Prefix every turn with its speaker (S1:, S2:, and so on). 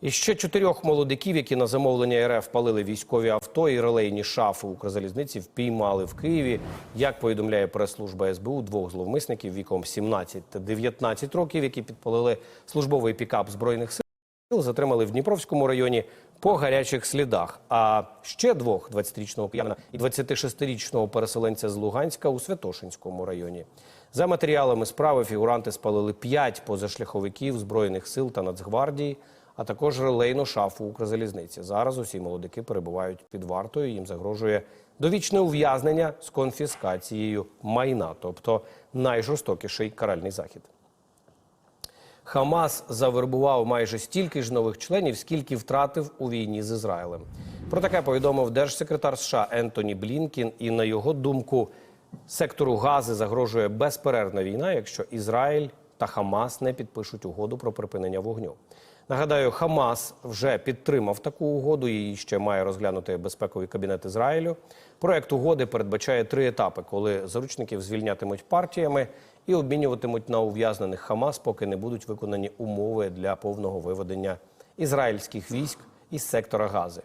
S1: І ще чотирьох молодиків, які на замовлення РФ палили військові авто і релейні шафи Укрзалізниці, впіймали в Києві. Як повідомляє прес-служба СБУ, двох зловмисників віком 17 та 19 років, які підпалили службовий пікап збройних сил, затримали в Дніпровському районі по гарячих слідах. А ще двох 20-річного киянина і 26-річного переселенця з Луганська у Святошинському районі. За матеріалами справи фігуранти спалили п'ять позашляховиків збройних сил та Нацгвардії, а також релейну шафу Укрзалізниці. Зараз усі молодики перебувають під вартою. Їм загрожує довічне ув'язнення з конфіскацією майна, тобто найжорстокіший каральний захід. Хамас завербував майже стільки ж нових членів, скільки втратив у війні з Ізраїлем. Про таке повідомив держсекретар США Ентоні Блінкін. І на його думку, сектору Гази загрожує безперервна війна, якщо Ізраїль та Хамас не підпишуть угоду про припинення вогню. Нагадаю, Хамас вже підтримав таку угоду. Її ще має розглянути безпековий кабінет Ізраїлю. Проект угоди передбачає три етапи, коли заручників звільнятимуть партіями і обмінюватимуть на ув'язнених Хамас, поки не будуть виконані умови для повного виведення ізраїльських військ із сектора Гази.